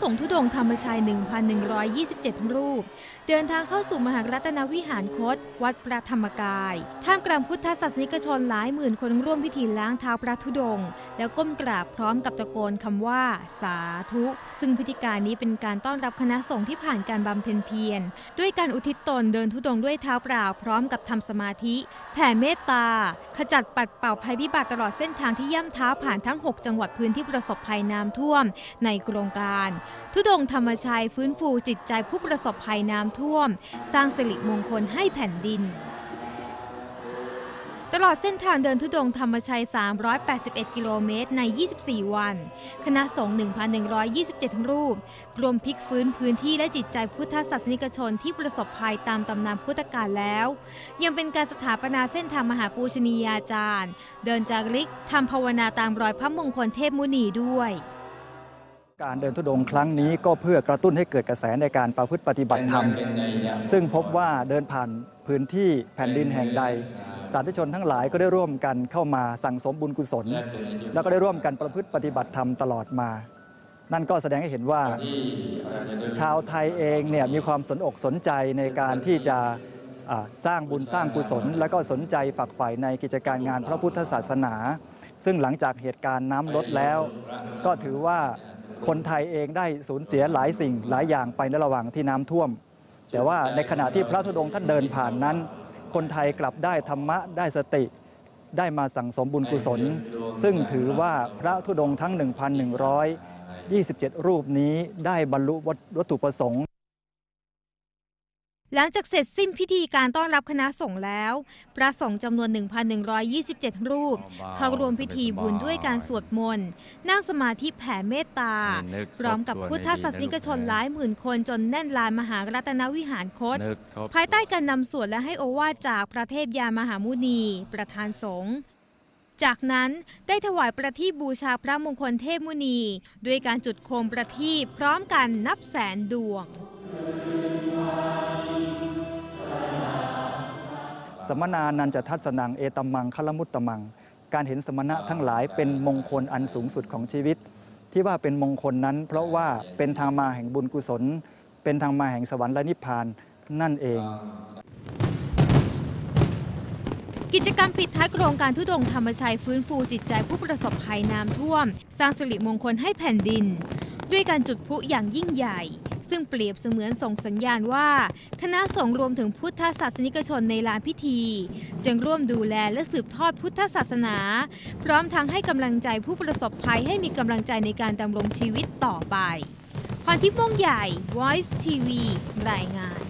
สงฆ์ธุดงธรรมชัย 1,127 รูป เดินทางเข้าสู่มหารัตนวิหารคต วัดพระธรรมกาย ท่ามกลางพุทธศาสนิกชนหลายหมื่นคนร่วมพิธีล้างเท้าพระธุดงค์แล้วก้มกราบพร้อมกับตะโกนคำว่า สาธุ ซึ่งพิธีการนี้เป็นการต้อนรับคณะสงฆ์ที่ผ่านการบำเพ็ญเพียร ด้วยการอุทิศตนเดินธุดงค์ด้วยเท้าเปล่าพร้อมกับทำสมาธิ แผ่เมตตา ขจัดปัดเป่าภัยพิบัติตลอดเส้นทางที่ย่ำเท้าผ่านทั้ง 6 จังหวัดพื้นที่ประสบภัยน้ำท่วมในโครงการทุดงธรรมชัยฟื้นฟูจิตใจผู้ประสบภัยน้ำท่วม สร้างสิริมงคลให้แผ่นดินตลอดเส้นทางเดินทุดงธรรมชัย 381 กิโลเมตร ใน 24 วัน คณะสงฆ์1,127 รูป รวมพลิกฟื้นพื้นที่และจิตใจพุทธศาสนิกชนที่ประสบภัยตามตำนานพุทธกาลแล้ว ยังเป็นการสถาปนาเส้นทางมหาปูชนียาจารย์ เดินจากลิกทำภาวนาตามรอยพระมงคลเทพมุนีด้วย การเดินทุดงครั้งนี้ก็เพื่อกระตุ้นให้เกิดกระแสในการประพฤติปฏิบัติธรรม ซึ่งพบว่าเดินผ่านพื้นที่แผ่นดินแห่งใด สาธุชนทั้งหลายก็ได้ร่วมกันเข้ามาสั่งสมบุญกุศล แล้วก็ได้ร่วมกันประพฤติปฏิบัติธรรมตลอดมา นั่นก็แสดงให้เห็นว่า ชาวไทยเองเนี่ยมีความสนอกสนใจในการที่จะสร้างบุญสร้างกุศล แล้วก็สนใจฝักใฝ่ในกิจการงานพระพุทธศาสนา ซึ่งหลังจากเหตุการณ์น้ำลดแล้ว ก็ถือว่า คนไทยเองได้สูญเสียหลายสิ่งหลายอย่างไปในระหว่างที่น้ำท่วม แต่ว่าในขณะที่พระธุดงค์ท่านเดินผ่านนั้น คนไทยกลับได้ธรรมะได้สติ ได้มาสั่งสมบุญกุศล ซึ่งถือว่าพระธุดงค์ทั้ง 1,127 รูปนี้ได้บรรลุวัตถุประสงค์ หลังจากเสร็จสิ้นพิธีการต้อนรับคณะสงฆ์แล้ว พระสงฆ์จำนวน 1,127 รูป เข้าร่วมพิธีบุญด้วยการสวดมนต์นั่งสมาธิแผ่เมตตานึกพร้อมกับพุทธศาสนิกชนหลายหมื่นคนจนแน่นลานมหารัตนวิหารคตนึกทบภายใต้การนำสวดและให้โอวาทจากพระเทพยานมหามุนี ประธานสงฆ์จากนั้นได้ถวายประทีปบูชาพระมงคลเทพมุนี ด้วยการจุดโคมประทีปพร้อมกันนับแสนดวง สมนานันจะทัศนังเอตมังคลมุตตมัง การเห็นสมณะทั้งหลายเป็นมงคลอันสูงสุดของชีวิต ที่ว่าเป็นมงคลนั้น เพราะว่าเป็นทางมาแห่งบุญกุศล เป็นทางมาแห่งสวรรค์และนิพพานนั่นเอง กิจกรรมปิดท้ายโครงการทุดงค์ธรรมชัยฟื้นฟูจิตใจผู้ประสบภัยน้ำท่วม สร้างสิริมงคลให้แผ่นดิน ด้วยการจุดพลุอย่างยิ่งใหญ่ ซึ่งเปรียบเสมือนส่งสัญญาณว่าคณะสงฆ์รวมถึงพุทธศาสนิกชนในลานพิธี จึงร่วมดูแลและสืบทอดพุทธศาสนา พร้อมทั้งให้กำลังใจผู้ประสบภัยให้มีกำลังใจในการดำรงชีวิตต่อไปพรทิพย์วงใหญ่ Voice TV รายงาน